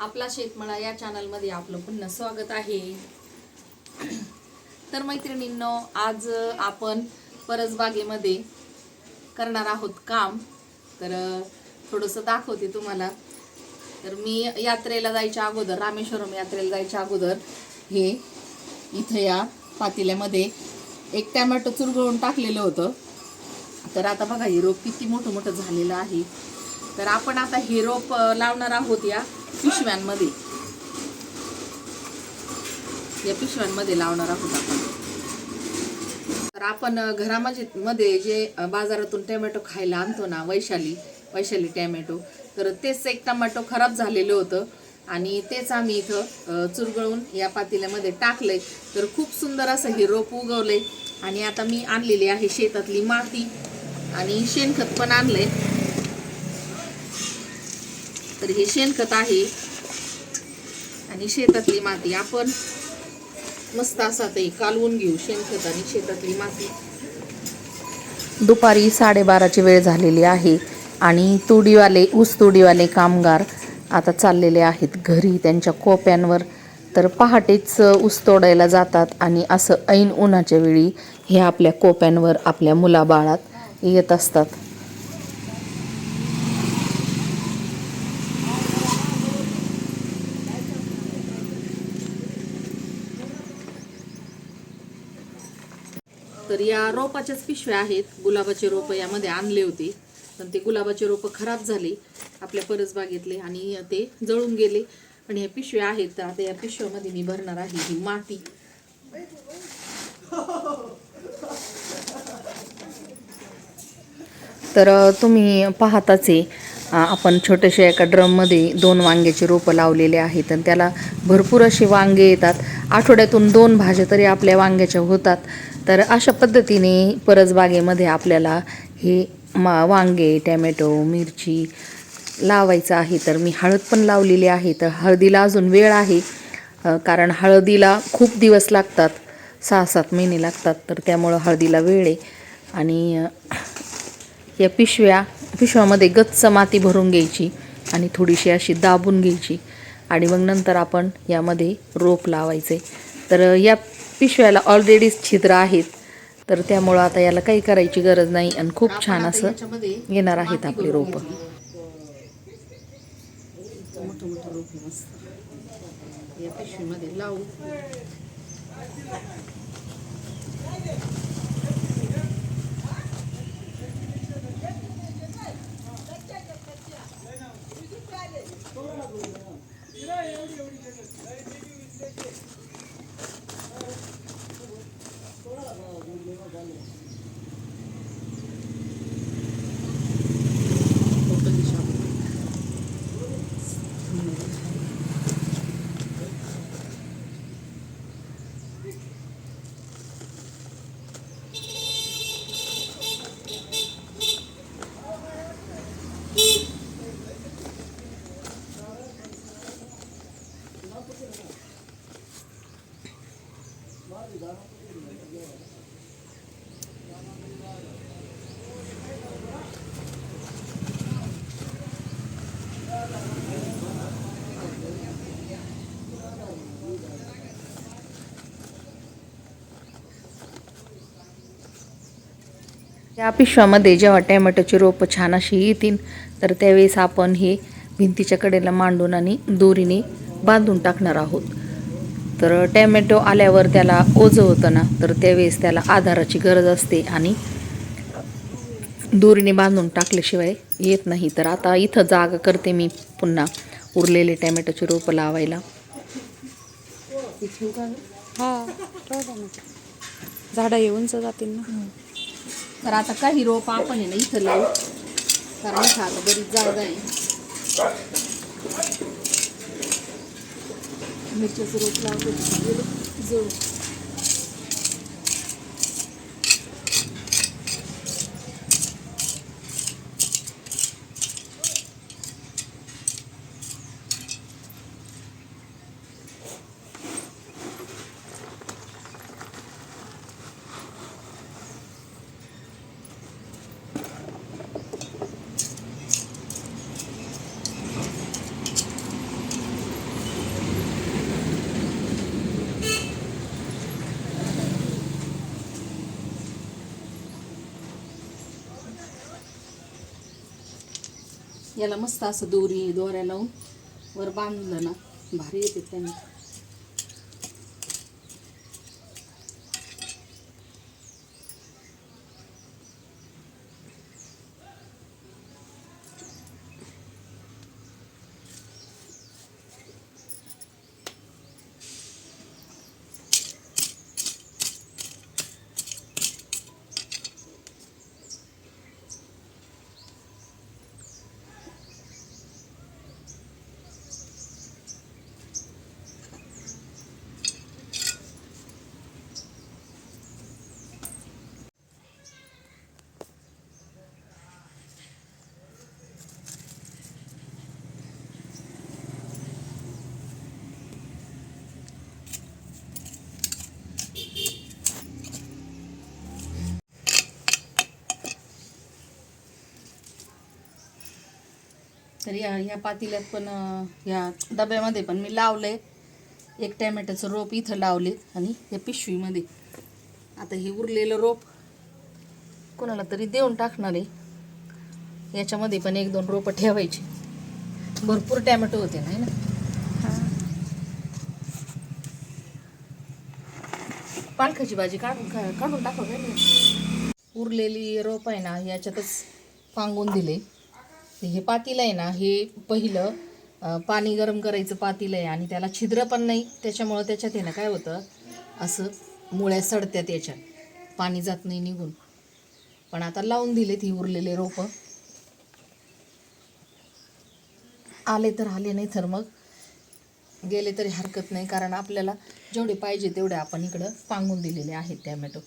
आपला शेतमळा या चॅनलमध्ये आपलं पुन्हा स्वागत आहे. तर मैत्रिणींनो आज आपण परसबागेमध्ये करणार आहोत काम. तर थोडंसं दाखवते तुम्हाला. तर मी यात्रेला जायच्या अगोदर रामेश्वरम यात्रेला जायच्या अगोदर हे इथं या पातेल्यामध्ये एक टॅमॅटो चुरगळून टाकलेलं होतं. तर आता बघा हे रोप किती मोठं मोठं झालेलं आहे. तर आपण आता हे रोप लावणार आहोत या. पिशव्यांमध्ये. या पिशव्यांमध्ये लावणार आहोत आपण. तर आपण घरामध्ये मध्ये जे बाजारातून टॅमॅटो खायला आणतो ना वैशाली वैशाली टॅमॅटो तर तेच एक टमाटो खराब झालेलं होतं आणि तेच आम्ही इथं चुरगळून या पातेल्यामध्ये टाकलंय. तर खूप सुंदर असं हे रोप उगवलंय. आणि आता मी आणलेली आहे शेतातली माती आणि शेणखत पण आणलंय. तर हे शेणखत आहे. आणि शेतातली माती आपण मस्त असा ते कालवून घेऊ शेणखत आणि शेतातली माती. दुपारी साडेबाराची वेळ झालेली आहे आणि तुडीवाले ऊस तुडीवाले कामगार आता चाललेले आहेत घरी त्यांच्या कोप्यांवर. तर पहाटेच ऊस तोडायला जातात आणि असं ऐन उन्हाच्या वेळी हे आपल्या कोप्यांवर आपल्या मुलाबाळात येत असतात. या रोपाच्याच पिशव्या आहेत. गुलाबाचे रोप यामध्ये आणले होते. पण ते गुलाबाचे रोप खराब झाले. आपल्या परसबागेतले आणि ते जळून गेले. आणि ह्या पिशव्या आहेत. तर आता या पिशव्यामध्ये मी भरणार आहे ही माती. तर तुम्ही पाहताच आहे आपण छोट्याशा एका ड्रममध्ये दोन वांग्याची रोपं लावलेले आहेत आणि त्याला भरपूर असे वांगे येतात. आठवड्यातून दोन भाज्या तरी आपल्या वांग्याच्या होतात. तर अशा पद्धतीने परसबागेमध्ये आपल्याला हे मा वांगे टॅमॅटो मिरची लावायचं आहे. तर मी हळद पण लावलेली आहे. तर हळदीला अजून वेळ आहे कारण हळदीला खूप दिवस लागतात सहा सात महिने लागतात तर त्यामुळं हळदीला वेळ आहे. आणि या पिशव्या पिशव्यामध्ये गच्च माती भरून घ्यायची आणि थोडीशी अशी दाबून घ्यायची. आणि मग नंतर आपण यामध्ये रोप लावायचे. तर या पिशव्याला ऑलरेडीच छिद्र आहेत. तर त्यामुळं आता याला काही करायची गरज नाही आणि खूप छान असं येणार आहेत आपली रोपं. या पिशवीमध्ये लावू. या पिशव्यामध्ये जेव्हा टॅमॅटोची रोपं छान अशी येतील तर त्यावेळेस आपण हे भिंतीच्या कडेला मांडून आणि दोरीने बांधून टाकणार आहोत. तर टॅमॅटो आल्यावर त्याला ओझं होतं ना तर त्यावेळेस त्याला आधाराची गरज असते आणि दोरीने बांधून टाकल्याशिवाय येत नाही. तर आता इथं जागा करते मी पुन्हा उरलेले टॅमॅटोची रोपं लावायला. हा झाडं येऊन जातील ना. तर आता काही रोप आपण आहे ना इथं लावू. कारण इथं आता बरीच जागा आहे. मिरच्याचं रोप लावतो जळू याला मस्त असं दोरी दोऱ्या लावून वर बांधलं ना भारी येते त्याने. तर या ह्या पातेल्यात पण ह्या डब्यामध्ये पण मी लावलंय. एक टॅमॅटोचं रोप इथं लावले आणि या पिशवीमध्ये. आता हे उरलेलं रोप कोणाला तरी देऊन टाकणार आहे. याच्यामध्ये पण एक दोन रोपं ठेवायची. भरपूर टॅमॅटो होते नाही ना? पालखाची भाजी काढून का- काढून टाका काय? उरलेली रोप आहे ना याच्यातच पांगून दिले. हे पातील आहे ना हे पहिलं पाणी गरम करायचं पातील आहे आणि त्याला छिद्र पण नाही. त्याच्यामुळं त्याच्यात हे ना काय होतं? असं मुळ्या सडत्यात याच्यात. पाणी जात नाही निघून. पण आता लावून दिलेत ही उरलेले रोपं. आले तर आले नाही तर मग गेले तरी हरकत नाही कारण आपल्याला जेवढे पाहिजे तेवढे आपण इकडं पांगून दिलेले आहेत टॅमॅटो.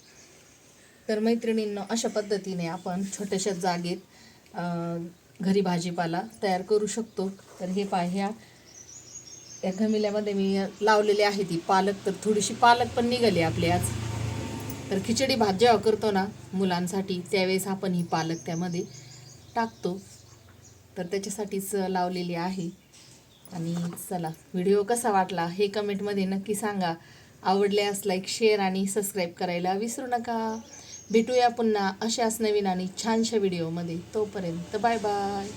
तर मैत्रिणींना अशा पद्धतीने आपण छोट्याशा जागेत घरी भाजीपाला तयार करू शकतो. तर हे पा ह्या या घमिल्यामध्ये मी लावलेले आहे ती पालक. तर थोडीशी पालक पण निघाली आपली आज. तर खिचडी भात जेव्हा करतो ना मुलांसाठी त्यावेळेस आपण ही पालक त्यामध्ये टाकतो. तर त्याच्यासाठीच लावलेली आहे. आणि चला व्हिडिओ कसा वाटला हे कमेंटमध्ये नक्की सांगा. आवडल्यास लाईक शेअर आणि सबस्क्राईब करायला विसरू नका. भेटूया पुन्हा अशाच नवीन आणि छानशा व्हिडिओमध्ये तोपर्यंत बाय बाय.